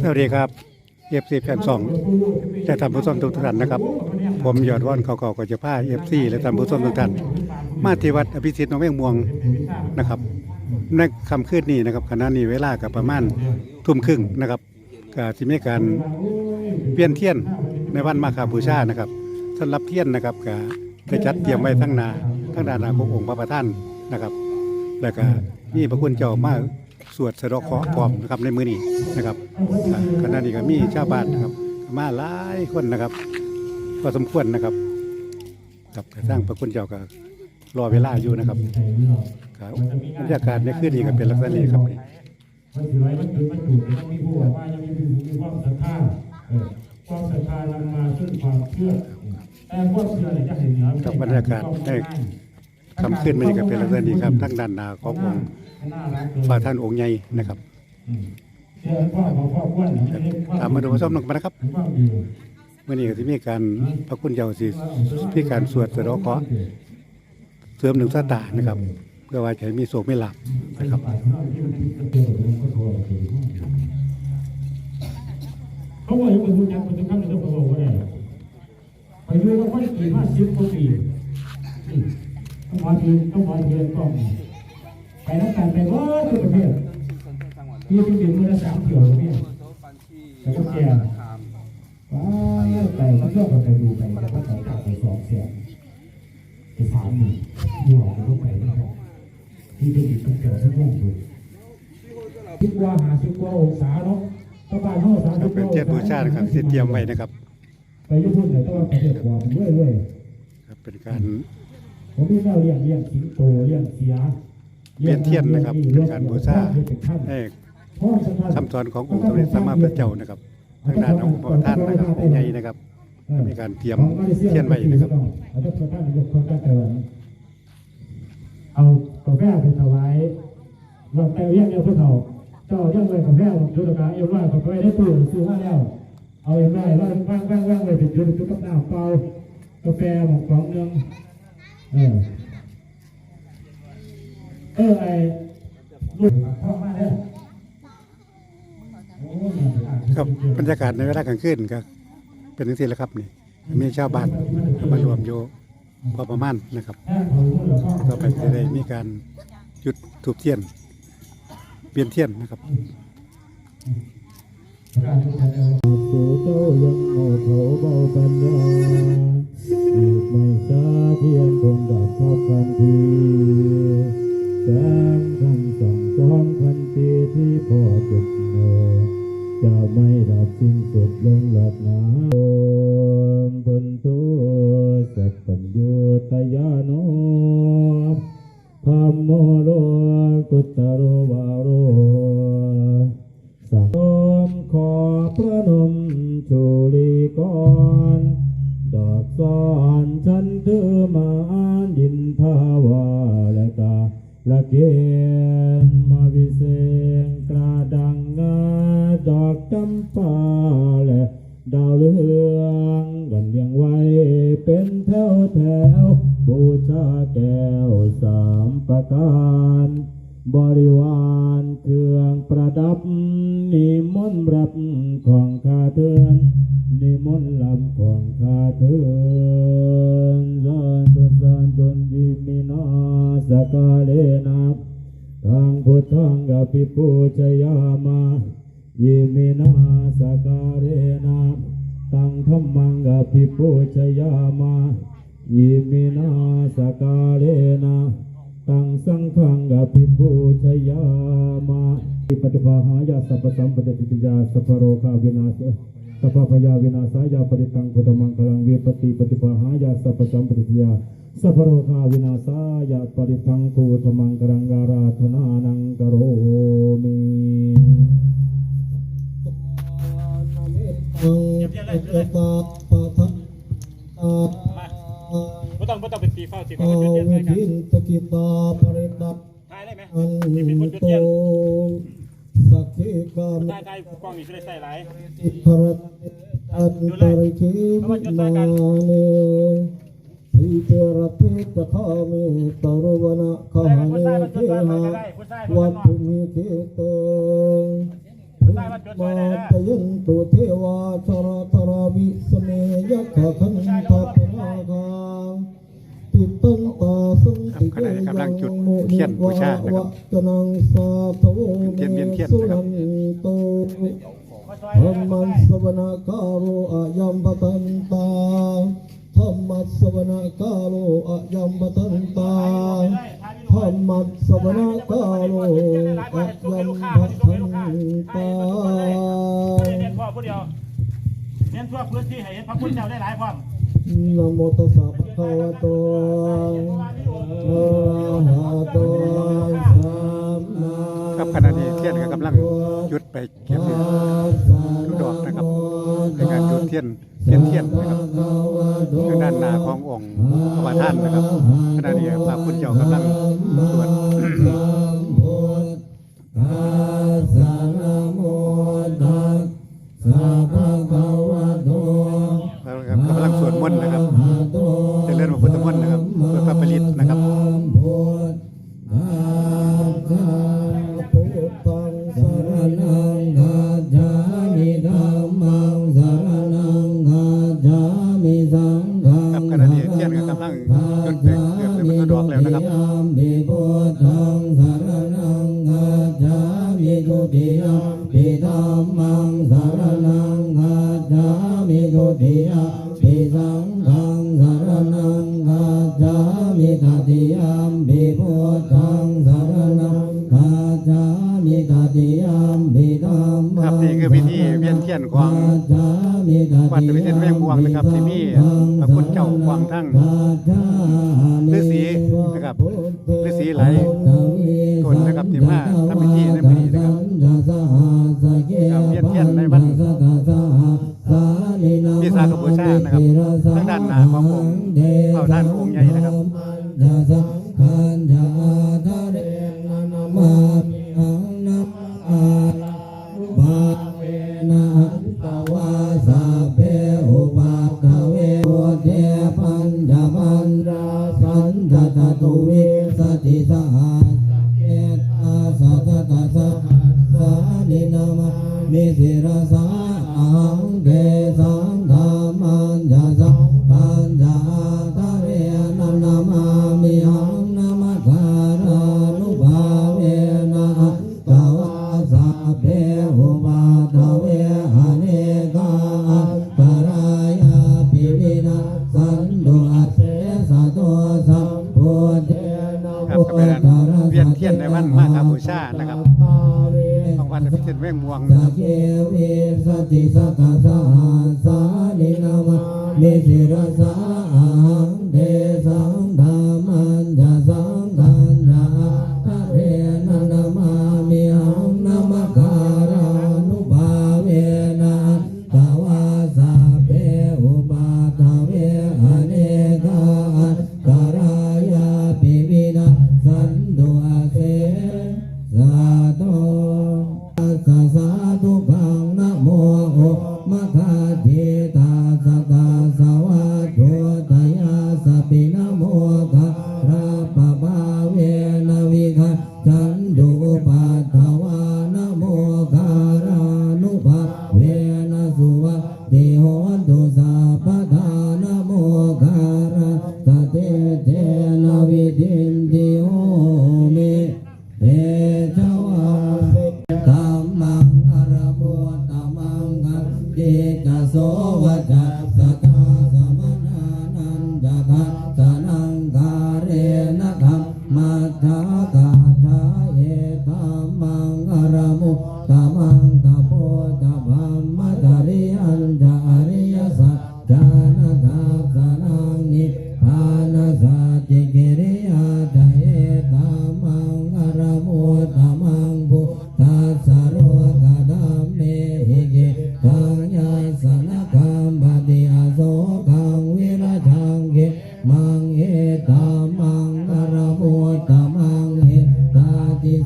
สวัสดีครับเอฟซีแฟนสองและท่านผู้ชมทุกท่านนะครับ ผมยอดว่อนเขาเก่าก็จะพาเอฟซีและท่านผู้ชมทุกท่านมาที่วัดอภิสิทธิ์นองเวงม่วงนะครับในคำคืนนี้นะครับขณะนี้เวลากับประมาณทุ่มครึ่งนะครับก็จะมีการเปลี่ยนเทียนในวันมาคาบูชานะครับสำหรับเทียนนะครับก็ได้จัดเตรียมไว้ทั้งนาทั้งด้านหน้าขององค์พระประธานนะครับ แล้วก็มีพระคุณเจ้ามา สวดสะเดอกเคราะห์พร้อมนะครับในมือนี้นะครับอ่าขณะนี้ก็มีชาวบ้านนะครับมาหลายคนนะครับพอสมควรนะครับกับกระทั่งพระคุณเจ้าก็รอเวลาอยู่นะครับครับบรรยากาศในคืนนี้ก็เป็นลักษณะนี้ครับนี่มันถือไว้มันถือมันถูกต้องมีผู้บอกว่ายังมีผู้มีความศรัทธาเออความศรัทธานำมาซึ่งความเชื่อแต่ความเชื่อเนี่ยจะเห็นเหนือกับบรรยากาศในคำคืนมันนี้ก็เป็นลักษณะนี้ครับทั้งด้านหน้าขององค์ พระท่านองค์ใหญ่นะครับเชื่อพ่อของพ่ออ้วนเนี่ยไม่ได้ควตามมาดูมาชมหนึ่งนะครับความดีเมื่อนี้ก็จะมีการพระคุณเจ้าสิมีการสวดสะเดอกเคราะห์เสริมหนึ่งสตาร์นะครับ เพื่อว่าจะให้มีโศกไม่หลับนะครับเขาว่าอยู่กับผู้จัดคนทุกท่านจะต้องบอกว่าไงไปดูว่าคนกี่ห้าสิบกว่าปีต้องมาทีต้องมาทีต้อง ไปนักการไปว่าทุกประเทศที่ทุกเดือนมื่อละสามเที่ยวเนี่ยแต่ก็แก่ว้าไปก็ชอบไปดูไปแต่ก็ไปกลับไปสองแสนไปสามหมื่นหัวก็ไปไม่พอที่จะติดกับเกี่ยวสักอย่างดูคิดว่าหาสิบกว่าองศาเนาะต้องการห้าสามสิบกเป็นว่าเทียนบูชานะครับที่เตรียมไว้นะครับไปญี่ปุ่นเนี่ยต้องไปเรียกว่าเรื่อยเรื่อยครับเป็นการผมมีแนวเลี้ยงเลี้ยงสิงโตเลี้ยงเสีย เวียนเทียนนะครับเป็นการบูชาให้คำสอนขององค์สมเด็จสัมมาพุทธเจ้านะครับทางด้านองค์พระประธานนะครับใหญ่นะครับมีการเตรียมเทียนไว้นะครับเอากาแฟไปถวายเราแต่เรียกเดียวเพื่อเขาเจ้าเรียกเลยกาแฟดูดกาเอ็มร้อยกาแฟได้ตู้ซื้อมาแล้ว เอาเอ็มร้อยร้อยว่างว่างว่างเลยไปจุดจุดกับน้ำเปล่ากาแฟหมกกล่องหนึงเออ เออไอ้ลูกพ่อมาเนี่ยครับบรรยากาศในเวลากลางคืนก็เป็นทั้งสิ้นแล้วครับนี่มีชาวบ้านมารวมอยู่พอประมาณนะครับต่อไปจะได้มีการจุดถูกเทียนเปลี่ยนเทียนนะครับสู่เจ้ายังโง่เขาเบาปัญญาอีกไม่ช้าเทียนคงดับทับกันที แสงคำส่องสองพันปีที่พ่อจุดเนินจะไม่ดับสิ้นสุดลงหลับหนาบนตัวสัพพัญญูตยาโนธรรมโมโลกุตตโรวาโร ของข้าเตือนนิมนต์ลำของข้าเตือนสาธุสาธุยิมินาสกาเลนะทางพุทธังกัปิปูชยามายิมินาสกาเลนะตังธรรมังกัปิปูชยามายิมินาสกาเลนะตังสังฆังกัปิปูชยามา ปฏิภาหายาสัพพสัมปติปิยาสัพพโรคาวินาศสัพพยาวินาศายาปริตังพุทธมังคลังวิปติปฏิภาหายาสัพพสัมปติปิยาสัพพโรคาวินาศายาปริตังพุทธมังคลังการาธนานังกโรมิไม่ต้องไม่ต้องเป็นตีเฝ้าตีเฝ้าเป็นจุดเทียนเลยครับวินตตาปริตับถ่ายได้ไหมอันนี่เป็นคนจุดโตเทียน สักขีกรรมใต้ใต้กล้องนี่จะได้ใส่หลายอิทธรตอันตริคิมนาเนอิเตระพิตะขามิตรวนะขหเนคิหะวัตถุมิคิเตมาตยันตุเทวาชรตรวิสเมยะขะขันธาั่งจุดเทียนบูชานะครับเทียนเวียนเทียนนะครับธรรมสวนาการอายัมปตันตาธรรมสวนาการอายัมปตันตาธรรมสวนาการอายัมปตันตาเน้นทั่วพื้นที่ให้พระคุณเจ้าได้หลายควานโมตัสสะ ทุติยมปิธัมมังสารนังคาจามิทุติยมปิสังฆังสารนังคาจามิตติยมปิพุทธังสารนังคาจามิตติยมปิธรรมังครับนี่คือพิธีเวียนเทียนของวัดตะวิเทศแม่งบวงนะครับที่มีพระคุณเจ้ากวางทั้ง เทียนเทียนในวันพิสากบูชานะครับทางด้านหน้าของผมเข้าด้านองค์ใหญ่นะครับ สิรสาหังเดสั You know. da da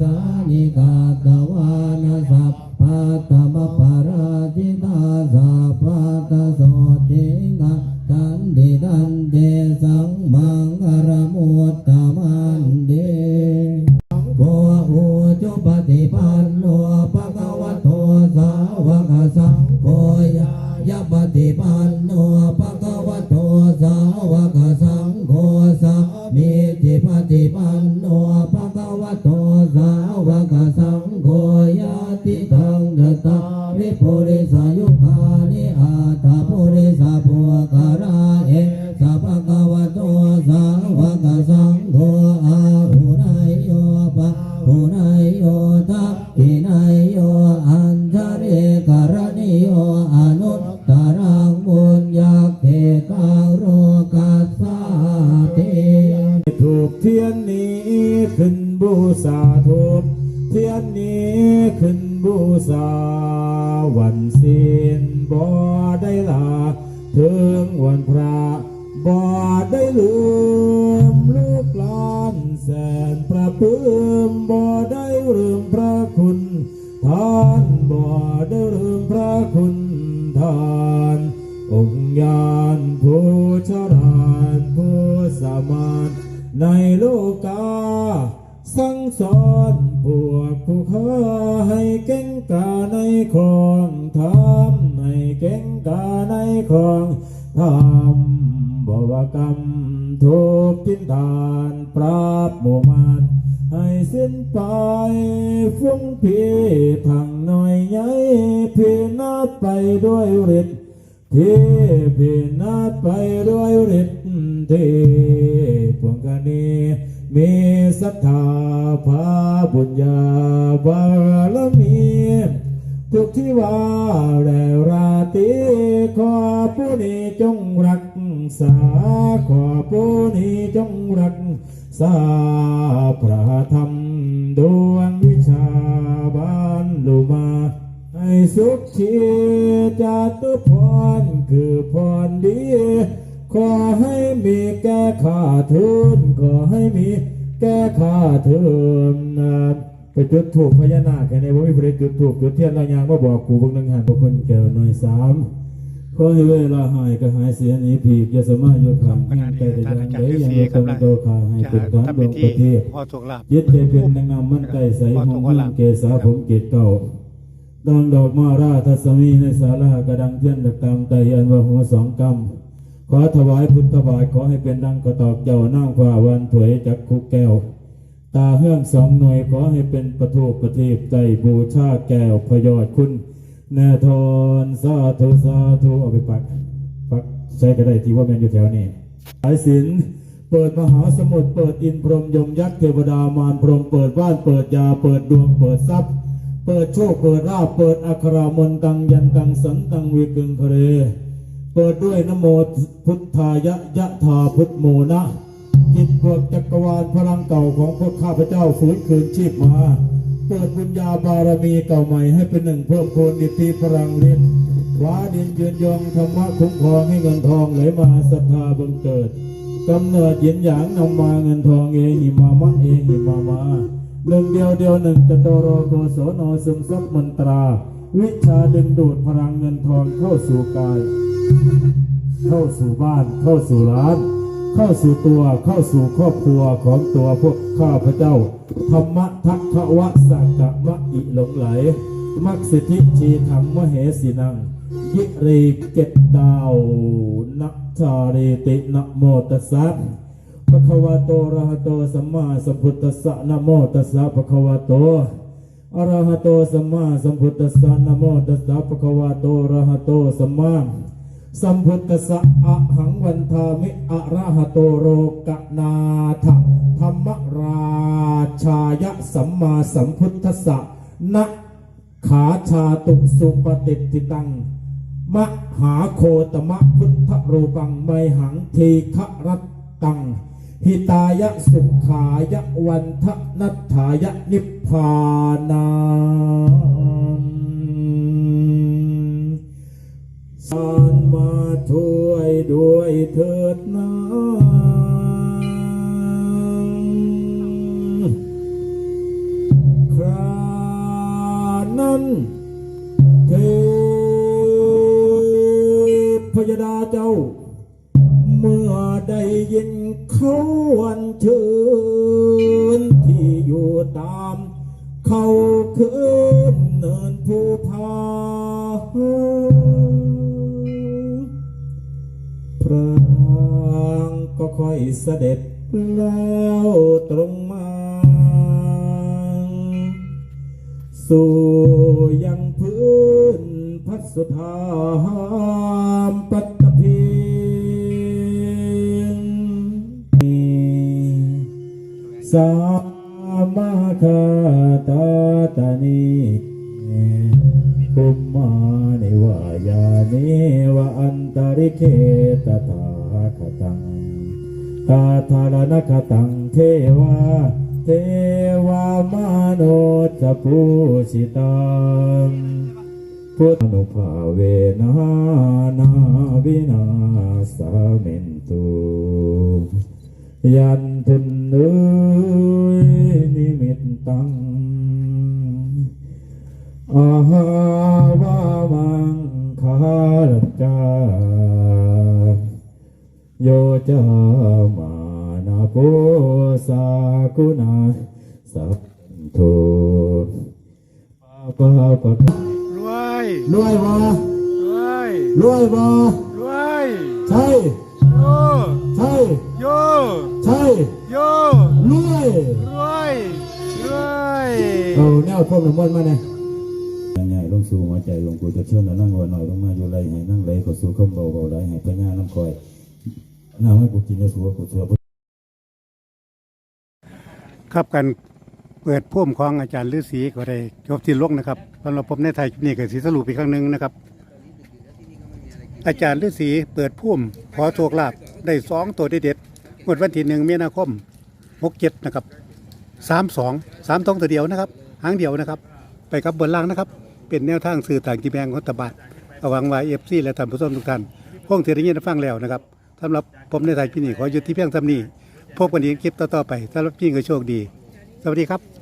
สานิกาตวานาสัพพะตมปาราจิตาสัพพะตโส ยาติทังดตาวิปุริสายุคานิอาตา นบ่ได้ลาถึงวันพระบ่ได้ลืมลูกหลานแสนประปื้มบ่ได้ลืมพระคุณท่านบ่ได้ลืมพระคุณท่านองค์ญาณผู้ชราญผู้สามารถในโลกาสั่งสอนพวกผู้ค้าให้เก่งกาในของ ธรรมให้เก่งกาในของธรรมบวกรรมทุกทินทานปราบหมู่มานให้สิ้นไปฟุ้งพีทางหน่อยใหญ่พีนาศไปด้วยฤทธิ์ที่พินาศไปด้วยฤทธิ์ที่พวงกันนี้มีศรัทธาพาบุญญาบารมี ทุกที่ว่าแล้วราตรีขอผู้นี้จงรักษาขอผู้นี้จงรักษาพระธรรมดวงวิชาบานลุมาให้สุขชีจาตุพรคือพรดี ขอให้มีแก้ข้าทุนขอให้มีแก้ข้าทุนนะ ไปจุดถูกพญานาคแค่ในว่ามีประเด็จุดถูกจุดเทียนเรายางมาบอกกูเบางหนึ่งหันบุคคลแก้วหน่อยสามขอให้เวลาหายก็หายเสียหนี้ผีกอยาสามารถยกขังขณะใจนี้แต่ท่านยังอาจารได้ย์ฤายังษีตรงกำลังโตขาให้จะเป็นทั้งทำดวพิงธีประเทศพ่อโชคลาภยึดเทเป็นนางงามมั่นใจใสหงมั่งเกษาผมเกตเก่าดองดอกมาราทัศมีในศาลากระดังเทียนดักตามไตอันว่าหัวสองกำขอถวายพุทธบาทขอให้เป็นดังกระตอกเจ้านั่งขวาวันถวยจักคุกแก้ว ตาเฮื่องสองหน่วยขอให้เป็นประทูประทีปใจบูชาแก้วพยอดคุณแนทอนสาธุสาธุเอาไปปักปักใช้ก็ได้ที่ว่าแมนอยู่แถวนี้สายสินเปิดมหาสมุทรเปิดอินพรหมยมยักษ์เทวดามารพรหมเปิดบ้านเปิดยาเปิดดวงเปิดทรัพย์ เปิดโชคเปิดราบเปิดอัครามนตังยันตังสันตังวิกึงคะเรเปิดด้วยนโมพุทธายะยะธาพุทโมนะ จิตพวกจักรวาลพลังเก่าของพวกข้าพเจ้าฟื้นคืนชีพมาเปิดบุญญาบารมีเก่าใหม่ให้เป็นหนึ่งเพิ่มพูนอิทธิพลังเรียนว้าดินยืนยงธรรมะคุ้มครองให้เงินทองไหลมาศรัทธาบังเกิดกำเนิดเย็นหยางนำมาเงินทองเองหิมามะเองหิมามาหนึ่งเดียวเดียวหนึ่งจะตโรโกโสโนซึมซับมนตรา วิชาดึงดูดพลังเงินทองเข้าสู่กาย เข้าสู่บ้านเข้าสู่ร้าน เข้าสู่ตัวเข้าสู่ครอบครัวของตัวพวกข้าพเจ้า ธรรมะทักขวะสักกะมะอิหลงไหล มักสิทธิชีธรรมมเหสีนัง ยิริเกตดาวนักชาเรตินะโมตัสสะภะคะวะโตอะระหะโตสัมมาสัมพุทธัสสะนะโมตัสสะภะคะวะโตอะระหะโตสัมมาสัมพุทธัสสะนะโมตัสสะภะคะวะโตระหะโตสัมมา สัมพุทธสะอะหังวันทามิอะระหะโตโรกะนาถธรรมราชายะสัมมาสัมพุทธัสสะนะขาชาตุสุปฏิติตัง มหาโคตมะพุทธรูปังไมหังทีฆรัตตัง หิตายะสุขายะวันทนัตถายะนิพพานา สานมาช่วยด้วยเถิดนะครานั้นเทพยดาเจ้า เมื่อได้ยินเขาวันเชิญที่อยู่ตามเขา พระก็ค่อยเสด็จแล้วตรงมา สู่ยังพื้นพัสธามปัตตพีสามาคาตาตานีปุมมานิวายานิวะอันตริเคตถา ตาธารณคตังเทวา เทวามโนจะปูสิตังพุทธนุภาเวนะนาวินาสาเมนตุยันทุนเนยนิมิตตังอาหาวามังคาลจา โยจามานาโปสากุณาสัพโทปาปาปะรวยรวยบ่รวยรวยบ่รวยใช่โยใช่โยใช่โยรวยรวยรวยเอาแนวพวกน้ำมันต์มาเนี่ยใหญ่ลงสู่หัวใจหลวงปู่จะเชื่อนะนั่งหัวหน่อยลงมาอยู่ไรให้นั่งไรขอสู่คำเบาเบาไรให้พญาน้ำคอย น้ำให้กูกินสัวกูสัวครับการเปิดพุ่มของอาจารย์ฤาษีก็ได้จบที่ลงนะครับสำหรับผมในไทยนี้ก็สีสรุปอีกครั้งหนึ่งนะครับ อาจารย์ฤาษีเปิดพุ่มขอโชคลาภได้สองตัวเด็ดๆงวดวันที่หนึ่งมีนาคมหกเจ็ดนะครับสามสองสามตองตัวเดียวนะครับหางเดียวนะครับ ไปกับบนล่างนะครับ เป็นแนวทางสื่อต่างจีแบงของรัฐบาลระวังไว้เอฟซีและท่านผู้ชมทุกท่านพวกที่ได้ยินฟังแล้วนะครับ สำหรับผมในไทยคลินี้ขอหยุดที่เพียงเท่านี้พบกันอีกคลิปต่อๆไปสำหรับพี่ก็โชคดี สวัสดีครับ